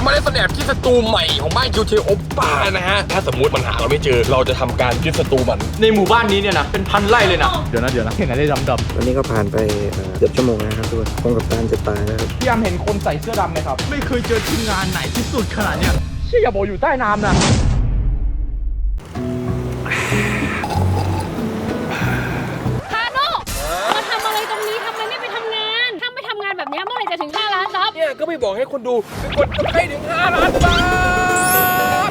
จะมาเล่นสแนปที่สตูใหม่ของบ้านคิวเทโอป้านะฮะ ถ้าสมมติมันหาเราไม่เจอ เราจะทำการยึดสตูมัน ในหมู่บ้านนี้เนี่ยนะเป็นพันไร่เลยนะเดี๋ยวนะเดี๋ยวนะเห็นอะไรดำวันนี้ก็ผ่านไปเอ่อเกือบชั่วโมงนะครับทุกคนคงกับการจะตายแล้วครับ ๆพี่ยามเห็นคนใส่เสื้อดำไหมครับ ไม่เคยเจอทีมงานไหนที่สุดขนาดเนี้ยเชี่ยอย่าบอกอยู่ใต้น้ำนะ จะถึง 5 ล้านซับเนี่ยก็ไม่บอกให้คนดูไปกดกระไถึง 5 ล้านบาท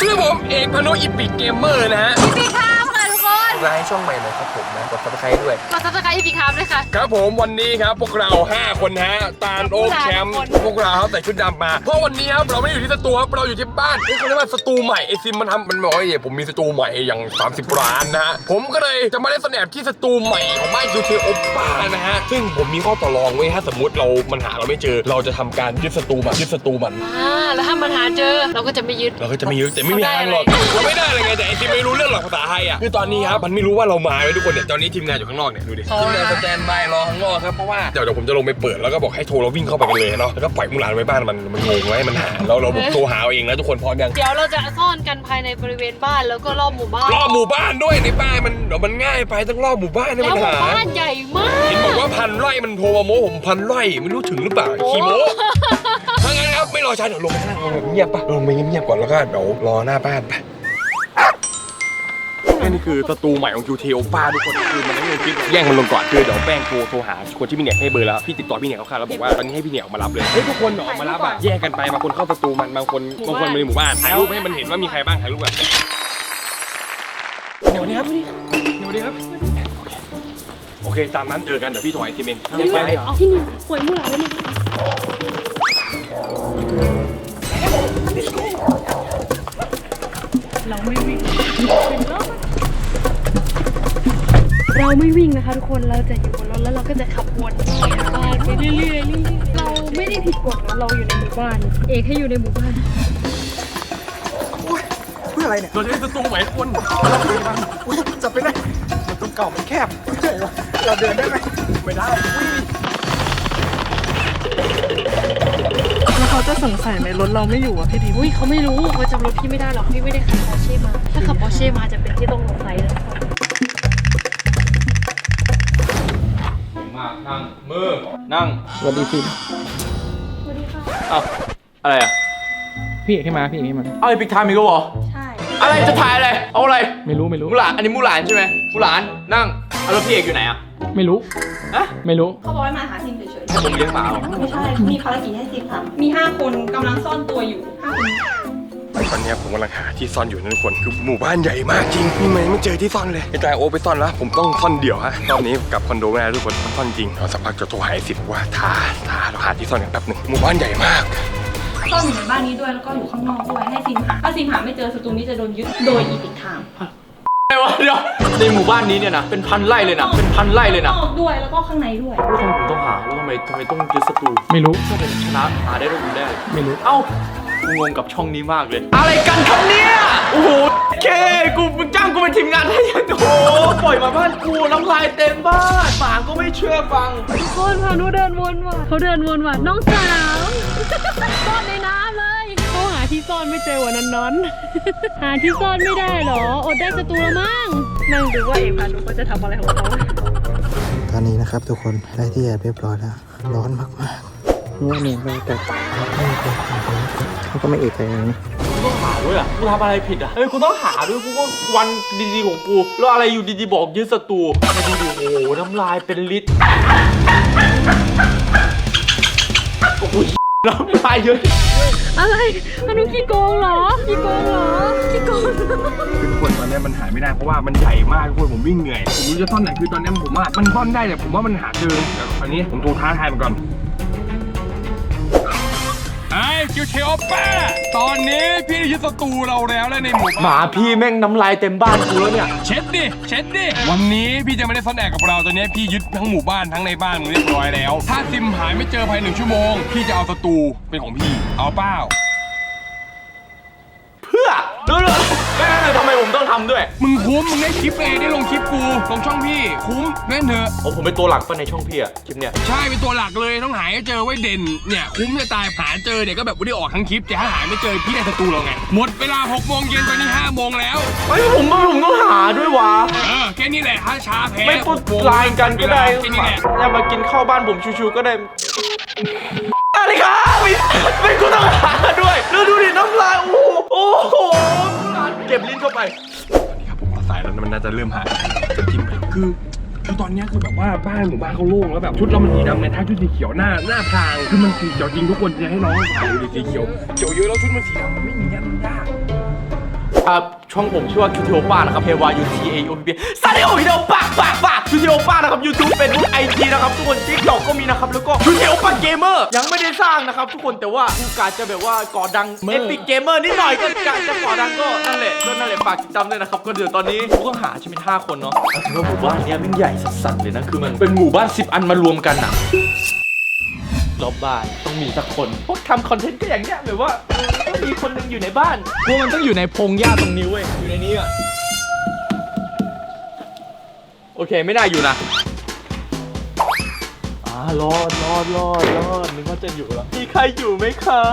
ชื่อผมเอกพนุอิปิกเกมเมอร์นะฮะอีพีคามค่ะ ทุกคนรายช่องใหม่หน่อยครับผมนะกดซับสไครต์ด้วย กดซับสไครต์อีพีคามด้วยค่ะ ครับผมวันนี้ครับพวกเรา 5 คนฮะตาลโอ๊คแชมป์คนพวกเราครับใส่ชุดดำมา เพราะวันนี้ครับเราไม่ได้อยู่ที่สตูครับเราอยู่ที่บ้านนี่เขาเรียกว่าสตูใหม่ไอซิมมันทำมันบอกว่าเอ้ยผมมีสตูใหม่อย่าง 30ร้านนะฮะผมก็เลยจะมาเล่นสแนปที่สตูใหม่ของบ้านคิวเทโอป้านะฮะซึ่งผมมีข้อต่อรองไว้ถ้าสมมติเรามันหาเราไม่เจอ เราจะทำการยึดสตูมันยึดสตูมัน อ่า แล้วถ้ามันหาเจอเราก็จะไม่ยึดเราก็จะไม่ยึดแต่ไม่มีทางหรอกเขาได้อะไรเราไม่ได้อะไรไงแต่ไอซิมไม่รู้เรื่องหรอกภาษาไทยอะคือตอนนี้ครับมันไม่รู้ว่าเรามาไว้ทุกคนเนี่ยตอนนี้ทีมงานอยู่ข้างนอกเนี่ยดูดิทีมงานสแตนบายรอข้างนอกครับเพราะว่าเดี๋ยวเดี๋ยวผมจะลงไปเปิดแล้วก็บอกให้โทรเราวิ่งเข้าไปกันเลยเนาะแล้วก็ปล่อยมุหลานไว้บ้านมันมันงงไว้มันหาเราเราโทรหาเอาเองนะทุกคนพร้อมยังเดี๋ยวเราจะซ่อนกันภายในบริเวณบ้านแล้วก็รอบหมู่บ้านรอบหมู่บ้านด้วยในบ้านมันเดี๋ยวมันง่ายไปต้องรอบหมู่บ้านให้แล้วมันหมู่หาบ้านใหญ่มากเห็นบอกว่าพันไร่มันโทรมาโม้ผมพันไร่ไม่รู้ถึงหรือเปล่าขี้โม้ถ้างั้นครับไม่รอช้าเดี๋ยวลงไปข้างล่างลงไปเงียบปะลงไปเงียบๆก่อนแล้วก็เดี๋ยวรอหน้าบ้านไป นี่คือสตูใหม่ของคิวเทโอป้าทุกคนคือมันไม่มีคลิปแย่งมันลงก่อนคือเดี๋ยวแป้งโทรโทรหาคนที่พี่เหนียให้เบอร์แล้วพี่ติดต่อพี่เหนียเขาค่ะแล้วบอกว่าตอนนี้ให้พี่เหนียออกมารับเลยเฮ้ยทุกคนออกมารับอะแยกกันไปบางคนเข้าสตูมันบางคนบางคนในหมู่บ้านถ่ายรูปให้มันเห็นว่ามีใครบ้างถ่ายรูปกันเดี๋ยวนี้ครับเดี๋ยวนี้ครับโอเคตามนั้นเจอกันเดี๋ยวพี่โทรให้ทีมเองที่นี่เอาที่นี่หวยมู่หลานเลยนี่เราไม่วิ่ง เราไม่วิ่งนะคะทุกคนเราจะอยู่บนรถแล้วเราก็จะขับวนบ้านไปเรื่อยๆเรื่อยๆเราไม่ได้ผิดกฎนะเราอยู่ในหมู่บ้าน เอกให้อยู่ในหมู่บ้านเราจะได้สตูใหม่ทุกคนจับไปได้มันตรงเก่ามันแคบไม่ใช่หรอเราเดินได้ไหมไม่ได้แล้วเขาจะสงสัยไหมรถเราไม่อยู่อะพี่ดิมอุ้ยเขาไม่รู้เขาจำรถพี่ไม่ได้หรอกพี่ไม่ได้ขับปอร์เช่มา ถ้าขับปอร์เช่มาจะเป็นที่ต้องสงสัยเลย มากนั่งมือ นั่งสวัสดีพี่เอ้าอะไรอะพี่เอกให้มาพี่เอกให้มาเอาไอ้ปิกไทม์อีกแล้วเหรอ ใช่ อะไรจะถ่ายอะไร เอาอะไร ไม่รู้ไม่รู้ มูหลาน อันนี้มูหลานใช่ไหมมูหลาน นั่งเอาแล้วพี่เอกอยู่ไหนอะไม่รู้อะไม่รู้เขาบอกให้มาหาซิมเฉยให้ผมเลี้ยงหมาเหรอๆไม่ใช่ มีภารกิจให้ซิมทำมี 5 คนกำลังซ่อนตัวอยู่ 5 คน ตอนเนี้ยผมกำลังหาที่ซ่อนอยู่นะทุกคนคือหมู่บ้านใหญ่มากจริงพี่ไม่ไม่เจอที่ซ่อนเลยไอ้ตายโอไปซ่อนแล้วผมต้องซ่อนเดี่ยวฮะรอบนี้กลับคอนโดไม่ได้ทุกคนต้องซ่อนจริงเราสักพักจะโทรหาไอ้สิบว่าทาทาเราหาที่ซ่อนกันแป๊บหนึงหมู่บ้านใหญ่มากซ่อนอยู่ในบ้านนี้ด้วยแล้วก็อยู่ข้างนอกด้วยให้ซิมหาถ้าซิมหาไม่เจอสตูนี้จะโดนยึดโดยอีพิกไทม์ไอ้วะเดี๋ยวในหมู่บ้านนี้เนี่ยนะเป็นพันไร่เลยนะเป็นพันไร่เลยนะนอกด้วยแล้วก็ข้างในด้วยแล้วทำไมผมต้องหาแล้วทำไมทำไมต้องยึดสตูไม่รู้ถ้าผมชนะหาได้ด้วยผมได้ไม่รู้เอ้า กูงงกับช่องนี้มากเลย อะไรกันครับเนี่ยโอ้โหเคกูมึงจ้างกูเป็นทีมงานได้ยังโอ้โหปล่อยมาบ้านกูน้ำลายเต็มบ้านหมาก็ไม่เชื่อฟังทุกคนพานุเดินวนว่ะเขาเดินวนว่ะน้องสาวซ่อนในน้ำเลยเขาหาที่ซ่อนไม่เจอวันนั้นนอนหาที่ซ่อนไม่ได้เหรอ อดได้สตูละมั้งนั่งดูว่าเอกพานุเขาจะทำอะไรของเขาตอนนี้นะครับทุกคนได้ที่แอบเรียบร้อยแล้วร้อนมากๆ เพราะว่าเนี่ยเราแต่ไม่มีใครทำอะไรเขาก็ไม่เอกใจไรนะกูต้องหาด้วยอะกูทำอะไรผิดอะเฮ้ยกูต้องหาด้วยกูก็วันดีๆของกูแล้วอะไรอยู่ดีๆบอกยึดสตูมาดูดิโอ้โหน้ำลายเป็นลิตรโอ้โหน้ำลายเยอะอะไรพานุขี้โกงเหรอขี้โกงเหรอขี้โกงคือทุกคนตอนนี้มันหายไม่ได้เพราะว่ามันใหญ่มากทุกคนผมวิ่งเหนื่อยผมรู้จะซ่อนไหนคือตอนนี้ผมว่ามันซ่อนได้แต่ผมว่ามันหาเจอแต่ตอนนี้ผมโทรท้าทายมันก่อน ไอ้คิวเทโอป้า ตอนนี้พี่ยึดสตูเราแล้วและในหมู่หมาพี่แม่งน้ำลายเต็มบ้านกูแล้วเนี่ย เช็ดดิเช็ดดิวันนี้พี่จะไม่ได้ซ่อนแอบกับเราตอนนี้พี่ยึดทั้งหมู่บ้านทั้งในบ้านมึงเรียบร้อยแล้ว ถ้าซิมหายไม่เจอภายในหนึ่งชั่วโมง พี่จะเอาสตูเป็นของพี่เอาเป้าเพื่อแล้ว ผมต้องทำด้วยมึงคุ้ม มึงได้คลิปเองได้ลงคลิปกูลงช่องพี่ คุ้มแม่นเถอะ โอ้ผมเป็นตัวหลักป่ะในช่องพี่อะคลิปเนี้ย ใช่เป็นตัวหลักเลยต้องหาให้เจอไว้เด่นเนี่ยคุ้มจะตายหาเจอเนี่ยก็แบบไม่ได้ออกทั้งคลิปแต่ถ้าหาไม่เจอพี่ได้ศัตรูเราไงหมดเวลา6โมงเย็นตอนนี้5โมงแล้วเฮ้ยผมว่าผมต้องหาด้วยวะ เออแค่นี้แหละถ้าช้าแพ้ไม่พูดหโมงไลน์กันก็ได้แค่นี้แหละอย่ามากินข้าวบ้านผมชิวๆก็ได้อะไรครับไม่ไม่กูต้องหาด้วยแล้วดูดิน้ำลายโอ้โหโอ้โห เก็บลิ้นเข้าไปนี่ครับผมก็ใส่แล้วมันน่าจะเริ่มหายจะกินไปคือคือตอนเนี้ยคือแบบว่าบ้านหมู่บ้านเขาโล่งแล้วแบบชุดเรามันสีดำในท้ายชุดสีเขียวหน้าหน้าพรางคือมันสีเขียวจริงทุกคนจะให้น้องใส่เลยสีเขียวเขียวเยอะแล้วชุดมันสีดำมันไม่มีเงี้ยมันยาก ครับช่องผมชื่อว่าคิวเทโอป้านะครับ H Y U T A O P P ซาเดโอฮิโดปากปากปากคิวเทโอป้านะครับ YouTube เป็นไอจีนะครับ ทุกคนทิกตอกก็มีนะครับ แล้วก็คิวเทโอป้าเกมเมอร์ยังไม่ได้สร้างนะครับ ทุกคนแต่ว่ากูกาจะแบบว่าก่อดังเอพิกเกมเมอร์นิดหน่อยก็กาจะก่อดังก็นั่นแหละก็นั่นแหละฝากติดตามด้วยนะครับก็เดี๋ยวตอนนี้กูต้องหาใช่ไหมห้าคนเนาะถือว่าหมู่บ้านเนี้ยมันใหญ่สัสๆเลยนะคือมันเป็นหมู่บ้าน 10 อันมารวมกันอะ รอบบ้านต้องมีสักคนพวกทำคอนเทนต์ก็อย่างเงี้ยแบบว่าเออต้องมีคนหนึงอยู่ในบ้านพวกมันต้องอยู่ในพงหญ้าตรงนี้เว้ยอยู่ในนี้อะโอเคไม่น่าอยู่นะอ่ารอดรอดรอดรอดนึกว่าจะอยู่แล้วมีใครอยู่ไหมครั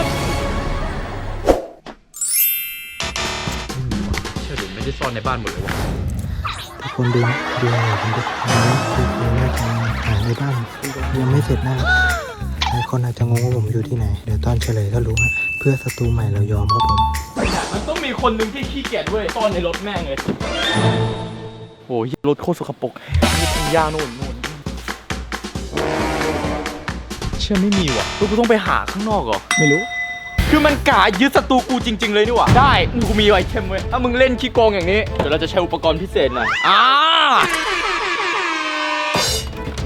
บเชื่อดิไม่ได้ซ่อนในบ้านหมดเลยวะทุกคนดูดูหน่อยผมดิอันนี้คือคือน่าจะหาในบ้านยังไม่เสร็จนะหลายคนอาจจะงงว่าผมอยู่ที่ไหน เดี๋ยวตอนเฉลยก็รู้ฮะเพื่อศัตรูใหม่เรายอมครับผม มันต้องมีคนหนึ่งที่ขี้เกียจเว้ยซ่อนในรถแม่งเลยโอ้ยรถโคตรสกปรกนี่เป็นยาโน่นโน่นเชื่อไม่มีว่ะแล้วกูต้องไปหาข้างนอกเหรอ ไม่รู้ คือมันกายึดศัตรูกูจริง ๆ เลยนี่หว่า ได้ กูมีไอเทมเว้ย ถ้ามึงเล่นขี้โกงอย่างนี้ เดี๋ยวเราจะใช้อุปกรณ์พิเศษหน่อยอ่า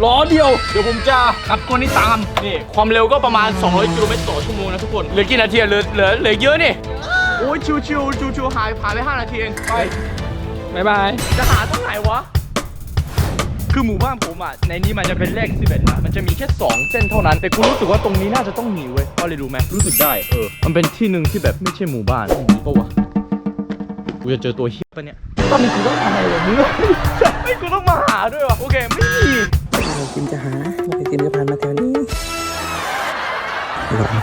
ล้อเดียว เดี๋ยวผมจะขับตัวนี้ตาม นี่ ความเร็วก็ประมาณ 200กิโลเมตรต่อชั่วโมงนะทุกคน เหลือกี่นาทีอะเหลือเหลือเหลือเยอะนี่ โอ้ยชิวชิวชิวชิวหายผ่านไป5นาทีเองไปบายบาย จะหาตรงไหนวะ คือหมู่บ้านผมอะ ในนี้มันจะเป็นเลข11นะ มันจะมีแค่ 2 เส้นเท่านั้น แต่กูรู้สึกว่าตรงนี้น่าจะต้องมีเว้ยเพราะอะไรรู้ไหมรู้สึกได้ เออ มันเป็นที่หนึ่งที่แบบไม่ใช่หมู่บ้านมีปะวะ กูจะเจอตัวเฮียปะเนี่ย ตอนนี้กูต้องทำอะไรวะมึง ไม่กูต้องมาหาด้วยวะโอเค ไม่มี เรากินจะหาไม่กินจะผ่านมาแถวนี้หลง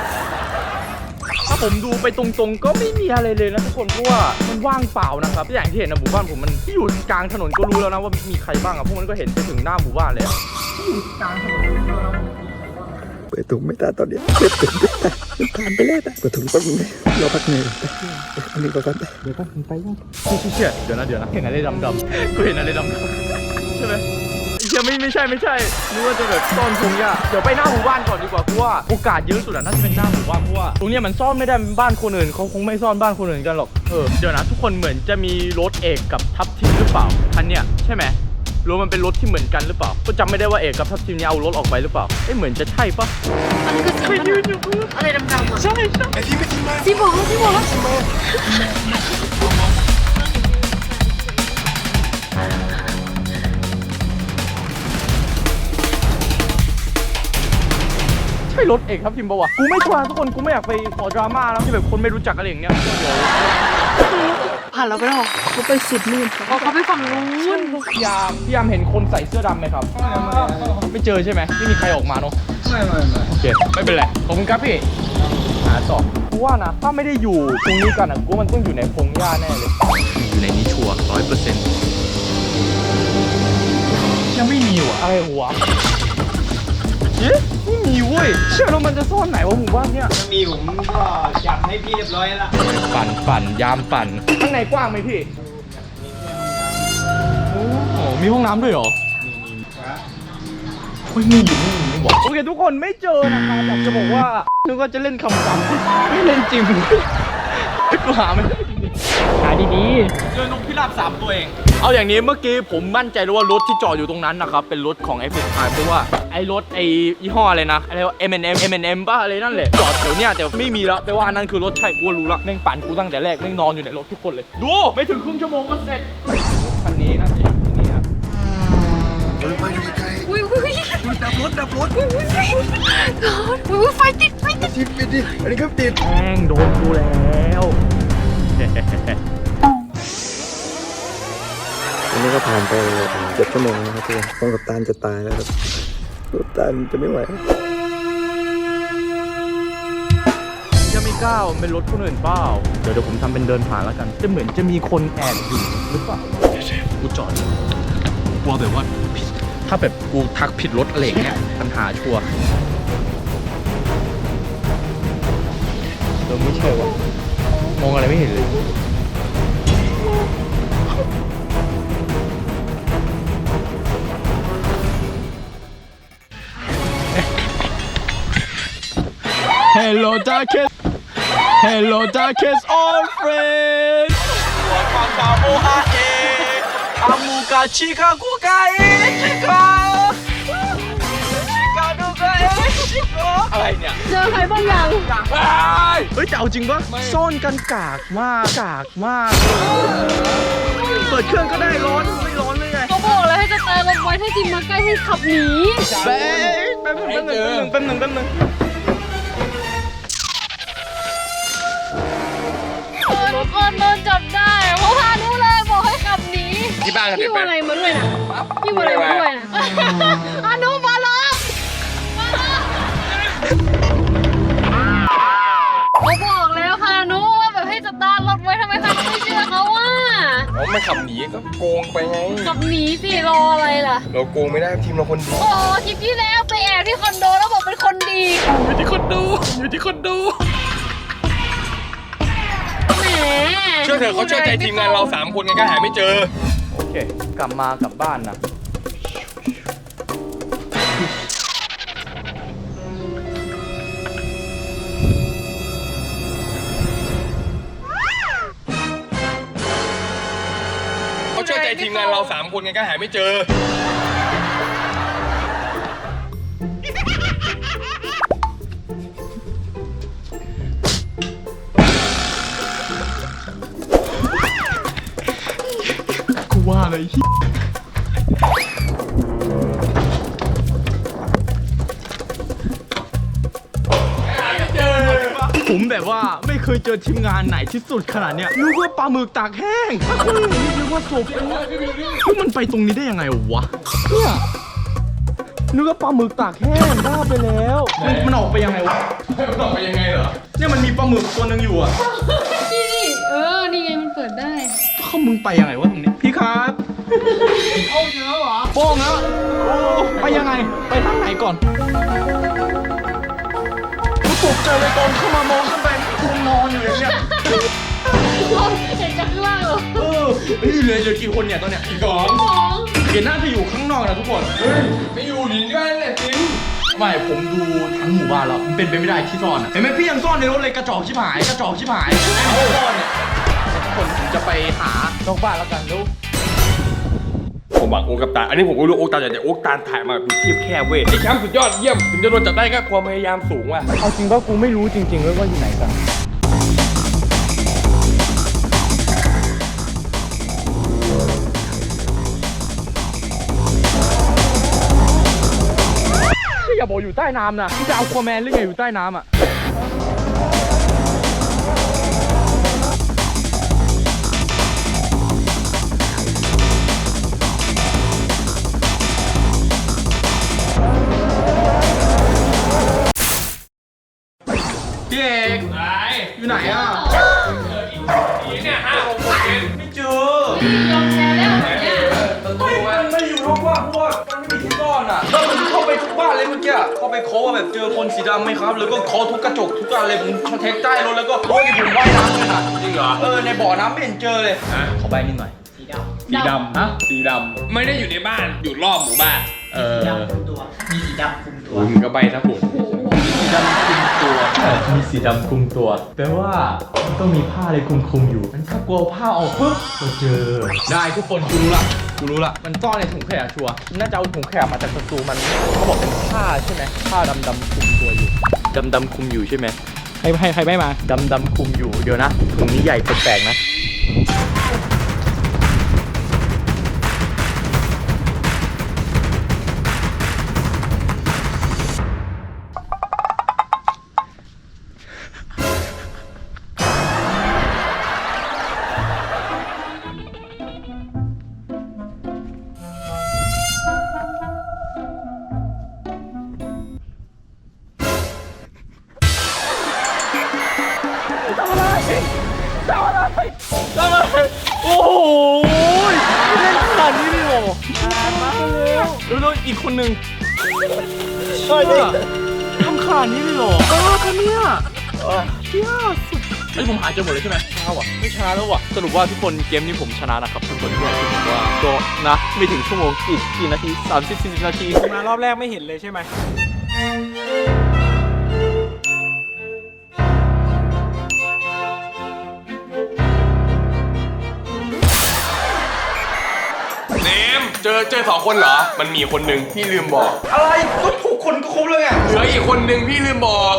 ถ้าผมดูไปตรงๆ ก็ไม่มีอะไรเลยนะทุกคนเพราะว่ามันว่างเปล่านะครับอย่างที่เห็นนะหมู่บ้านผมมันที่อยู่กลางถนนก็รู้แล้วนะว่ามีใครบ้างอะพวกมันก็เห็นไปถึงหน้าหมู่บ้านเลยอะเปิดถุงไม่ตาตอนเนี้ยเปิดถุงไม่ตาผ่านไปแล้วนะเปิดถุงแป๊บนึงนะรอพักเหนื่อยก่อนไปอันนี้ก็ก่อนไปเดี๋ยวแป๊บนึงไปยังเชี่ยเชี่ยเดี๋ยวนะเดี๋ยวนะเห็นอะไรดำๆกูเห็นอะไรดำๆใช่ไหมเชี่ ยไม่ไม่ใช่ไม่ใช่นึกว่าจะแบบซ่อนพงหญ้าเดี๋ยวไปหน้าหมู่บ้านก่อนดีกว่าเพราะว่าโอกาสเยอะสุดอะน่าจะเป็นหน้าหมู่บ้านเพราะว่าตรงเนี้ยมันซ่อนไม่ได้เป็นบ้านคนอื่นเขาคงไม่ซ่อนบ้านคนอื่นกันหรอกเออเดี๋ยวนะทุกคนเหมือนจะมีรถเอกกับทัพทิมหรือเปล่าคันเนี้ยใช่ไหมหรือว่ามันเป็นรถที่เหมือนกันหรือเปล่า ก็จำไม่ได้ว่าเอกกับทัพทิมเนี่ยเอารถออกไปหรือเปล่าเอ้ยเหมือนจะใช่ปะมันคือสิ่งมันอะอะไรดำๆอะใช่ใช่ที่บอกที่บอก ใช่รถเอกครับทิมปะวะกูไม่ชัวร์ทุกคนกูไม่อยากไปขอดราม่าแล้วที่แบบคนไม่รู้จักอะไรอย่างเงี้ยเดี๋ยวผ่านเราไปแล้วเหรอเขาไปสุดนู่นอ๋อเขาไปฝั่งนู้นพี่ยามพี่ยามเห็นคนใส่เสื้อดำไหมครับ ไม่เจอใช่ไหมไม่มีใครออกมาเนาะไม่ไม่ไม่โอเคไม่เป็นไรขอบคุณครับพี่หาต่อกูว่านะถ้าไม่ได้อยู่ตรงนี้กันอะกูว่ามันต้องอยู่ในพงหญ้าแน่เลยอยู่ในนี้ชัวร้อยเปอร์เซ็นต์ยังไม่มีว่ะอะไรวะ เอ๊ะไม่มีเว้ยเชื่อแล้วมันจะซ่อนไหนวะหมู่บ้านเนี้ยมีผมก็จับให้พี่เรียบร้อยแล้วปั่นปั่นยามปั่นข้างในกว้างไหมพี่โอ้โหมีห้องน้ำด้วยเหรอเฮ้ยมีอยู่นี่นี่หว่าโอเคทุกคนไม่เจอนะครับอยากจะบอกว่านึกว่าจะเล่นคำจำไม่เล่นจริงกูหาไม่ได้จริงๆหาดีๆ เจอนกพิราบสามตัวเอง เอาอย่างนี้เมื่อกี้ผมมั่นใจเลยว่ารถที่จอดอยู่ตรงนั้นนะครับ เป็นรถของ f อ i เพราะว่าไอ้รถไอ้ยี่ห้ออะไรนะอะไรว่า M&M M&M ป่ะอะไรนั่นแหละจอดแถวเนี้ยแต่ไม่มีแล้วแต่ว่าอันนั้นคือรถใช่กูรู้ละแม่งปั่นกูตั้งแต่แรกแม่งนอนอยู่ในรถทุกคนเลย ดูไม่ถึงครึ่งชั่วโมงก็เสร็จคันนี้น่าจะอยู่ที่นี่ครับอุ้ยอุ้ยดับรถดับรถอุ้ยอุ้ยไฟติดไฟติดติดไปดิอันนี้ก็ติดแม่งโดนกูแล้ว วันนี้ก็ผ่านไปเจ็ดชั่วโมงแล้วครับทุกคนคงกับตานจะตายแล้วครับกับตานจะไม่ไหวจะไม่ก้าวเป็นรถคนอื่นเปล่าเดี๋ยวเดี๋ยวผมทำเป็นเดินผ่านแล้วกัน จะเหมือนจะมีคนแอบอยู่หรือเปล่ากูจอดกลัวแบบว่าผิดถ้าแบบกูทักผิดรถอะไรอย่างเงี้ยปัญหาชัวร์เออไม่ใช่วะมองอะไรไม่เห็นเลย Hello darkest Hello darkest old friend 我看到我阿耶阿姆嘎奇卡古嘎耶奇卡奇卡ดูกาเอชิโกอะไรเนี่ย เจอใครบ้างยัง เฮ้ยแต่เอาจริงปะซ่อนกันกากมากกากมากเลยเปิดเครื่องก็ได้ร้อนไม่ร้อนเลยไง เขาบอกแล้วให้จะตายลงไว้ถ้าจิมมาใกล้ให้ขับหนี แป๊บแป๊บหนึงแป๊บหนึงแป๊บหนึงแป๊บหนึง ที่บ้านกันพี่เด็ดวัไปวอะไรมาด้วยนะพี่วัวอะไรมาด้วยนะพานุมาล้อเขาบอกแล้วพานุว่าแบบให้สตาร์ทรถไว้ทำไมพานุไม่เชื่อเขาอะอ๋อมันขับหนีก็โกงไปไง ขับหนีสิรออะไรล่ะ เราโกงไม่ได้ทีมเราคนดีโอ้ทริปที่แล้วไปแอบที่คอนโดแล้วบอกเป็นคนดีอยู่ที่คนดูอยู่ที่คนดู แหมเชื่อเถอะเขาเชื่อใจทีมงานเราสามคนไงก็หาไม่เจอ โอเค กลับมากลับบ้านนะ เขาเชื่อใจทีมงานเราสามคนไงก็หาไม่เจอ กูว่าเลยผมแบบว่าไม่เคยเจอทีมงานไหนที่สุดขนาดเนี้ยนึกว่าปลาหมึกตากแห้งถ้าคนอื่นนี่นึกว่าศพเป็นพวกมันไปตรงนี้ได้ยังไงวะเนี่ยนึกว่าปลาหมึกตากแห้งบ้าไปแล้วมันมันออกไปยังไงวะมันออกไปยังไงเหรอเนี่ยมันมีปลาหมึกตัวหนึงอยู่อะนี่นี่เออ นี่ไงมันเปิดได้ เขามึงไปยังไงวะตรงนี้พี่ครับ โอ้เจอเหรอโป้งแล้วไปยังไง ไปทางไหนก่อนกูตกใจอเลยตอนเข้ามามองขึ้นไปคุณนอนอยู่อย่างเงี้ยเห็นจากข้างล่างเหรอเออเฮ้ยเหลือเหลือกี่คนเนี่ยตอนเนี้ยอีกสองสองเห็นน่าจะอยู่ข้างนอกนะทุกคนเฮ้ยไม่อยู่หนีได้แหละจริงไม่ผมดูทั้งหมู่บ้านแล้วมันเป็นไปไม่ได้ที่ซ่อนอะเห็นไหมพี่ยังซ่อนในรถเลยกระจอกชิบหายกระจอกชิบหายเอาซ่อนเนี่ยทุกคนผมจะไปหานอกบ้านแล้วกันล้ว ผมหวังโอ๊กกับตา อันนี้ผมก็รู้โอ๊กตาแต่โอ๊กตาถ่ายมาแบบเทียบแคบเว้ยไอ้แชมป์สุดยอดเยี่ยม ถึงจะโดนจับได้ก็ความพยายามสูงว่ะ เอาจริงว่ากูไม่รู้จริงๆเลยว่าอยู่ไหนกันอย่าบอกอยู่ใต้น้ำนะที่จะเอาควาแมนหรือไงอยู่ใต้น้ำอะ พี่เอกอยู่ไหนอะนี่เนี่ยห้าหกคนเองไม่เจอลงแชร์แล้วเนี่ยไม่มันไม่อยู่ทุกบ้านเพราะว่ามันไม่มีที่ซ่อนอะแล้วมันเข้าไปทุกบ้านเลยเมื่อกี้เข้าไปเคาะว่าแบบเจอคนสีดำไหมครับ แล้วก็เคาะทุกกระจกทุกอันเลยผมเช็คใต้รถแล้วก็โอ้ยผมว่ายน้ำเลยนะจริงเหรอ เออในบ่อน้ำไม่เห็นเจอเลยขอใบนิดหน่อย สีดำฮะ สีดำ ไม่ได้อยู่ในบ้าน อยู่รอบหมู่บ้าน เออมีสีดำคุมตัวมึงก็ใบซะผมสี ดำคลุมตัว มีสีดำคลุมตัวแปลว่ามันต้องมีผ้าอะไรคลุมคลุมๆอยู่งั้นถ้ากลัวผ้าออกปุ๊บเราเจอ ได้ทุกคนกูรู้ละกูรู้ละมันซ่อนในถุงขยะชัวร์น่าจะเอาถุงขยะมาจากสตูมันเขาบอกเป็นผ้าใช่ไหมผ้าดำดำๆคลุมตัวอยู่ดำดำๆคลุมอยู่ใช่ไหมให้ให้ใครไม่มาดำดำๆคลุมอยู่เดี๋ยวนะถุงนี้ใหญ่แปลกๆนะ แล้วแล้วอีกคนนึงเฮ้ยทำขนาดนี้เลยเหรอเออคนเนี้ยเชี่ยสุดไอ้ยผมหาเจอหมดเลยใช่ไหมชนะว่ะไม่ชนะแล้วว่ะสรุปว่าทุกคนเกมนี้ผมชนะนะครับทุกคนที่อยากจะบอกว่าก็นะไม่ถึงชั่วโมงอีกกี่นาที30 40นาทีมารอบแรกไม่เห็นเลยใช่ไหม จอเจอสองคนเหรอ มันมีคนหนึ่งพี่ลืมบอก อะไรก็ถูกคนก็ครบเลยอะเหลืออีกคนหนึ่งพี่ลืมบอก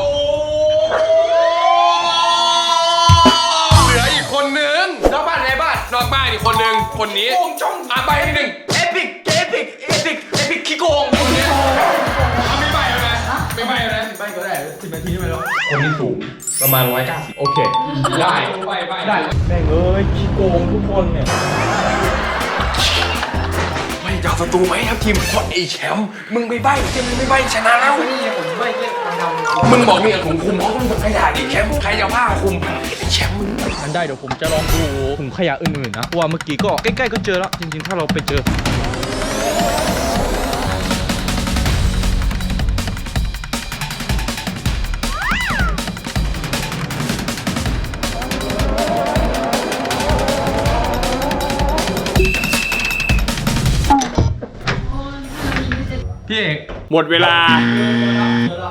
เหลืออีกคนหนึ่งนอกบ้านในบ้านนอกบ้านอีกคนหนึ่งคนนี้โกงจ้องอะใบที่หนึ่งเอพิกเอพิกเอพิกเอพิกขี้โกงคนนี้เอาไม่ใบแล้วนะไม่ใบแล้วนะใบก็ได้สิบนาทีไม่แล้วคนที่สูงประมาณร้อยเก้าสิบโอเค ได้ใบใบได้แม่งเอ้ยขี้โกงทุกคนเนี่ยไม่ จะเอาศัตรูไหมครับทีมพอดไอแชมป์มึงไม่ใบเกมมึงไม่ใบชนะแล้วมึงบอกเนี่ยถุงคุมเขาต้องเป็นขยะดิแชมป์ใครจะผ้าคุมไอแชมป์มึงงั้นได้เดี๋ยวผมจะลองดูถุงขยะอื่นๆนะเพราะว่าเมื่อกี้ก็ใกล้ๆก็เจอแล้วจริงๆ ถ้าเราไปเจอ พี่เอกหมดเวลา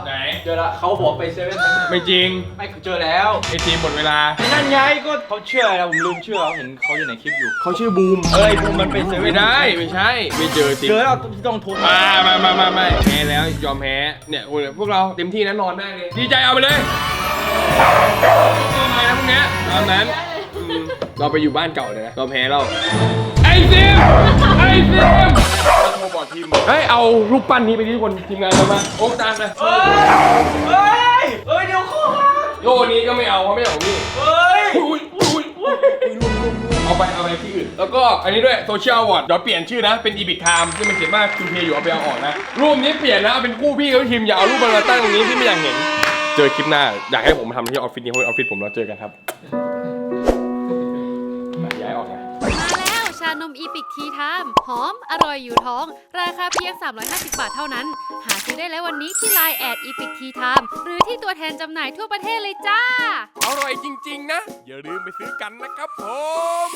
ไหน เจอแล้วเขาบอกไปเซเว่นไม่จริง ไม่เจอแล้วไอทีมหมดเวลา นั่นไงก็เขาเชื่อแล้วผมลืมเชื่อเขาเห็นเขาอยู่ในคลิปอยู่เขาชื่อบูม เอ้ยบูมมันเป็นเซเว่ไม่นได้ไม่ใช่ ไม่เจอจริงเจอแล้วที่ต้องโทรมามามามามาแพ้แล้วยอมแพ้เนี่ยพวกเราเต็มที่นะนอนได้เลยดีใจเอาไปเลยทำไมนะพวกเนี้ยตามนั้นอืมเราไปอยู่บ้านเก่าเลยนะเราแพ้เราไอซิมไอซิม เราโทรบอกทีมเฮ้ยเอารูปปั้นนี้ไปที่ทุกคนทีมงานเรามาโอ้ตามเลยเฮ้ยเฮ้ยเดี๋ยวเขาหาโลนี้ก็ไม่เอาเพราะไม่เอาของพี่เฮ้ยอุ้ยอุ้ยอุ้ยเอาไปเอาไปที่อื่น แล้วก็อันนี้ด้วยโซเชียลวอร์ดเดี๋ยวเปลี่ยนชื่อนะ เป็นอีบิคไทม์ที่มันเขียนว่าคิวเพอยู่เอาไปเอาออกนะ รูปนี้เปลี่ยนนะเอาเป็นคู่พี่กับทีมอย่าเอารูปมันมาตั้งตรงนี้พี่ไม่อยากเห็น เจอคลิปหน้าอยากให้ผมมาทำที่ออฟฟิศนี้เพราะออฟฟิศผมเราเจอกันครับานมอีปิกทีไทม์หอม อร่อยอยู่ท้อง ราคาเพียง 350 บาทเท่านั้น หาซื้อได้แล้ววันนี้ที่ Line แอดอีปิกทีไทม์หรือที่ตัวแทนจำหน่ายทั่วประเทศเลยจ้า อร่อยจริง ๆ นะ อย่าลืมไปซื้อกันนะครับผม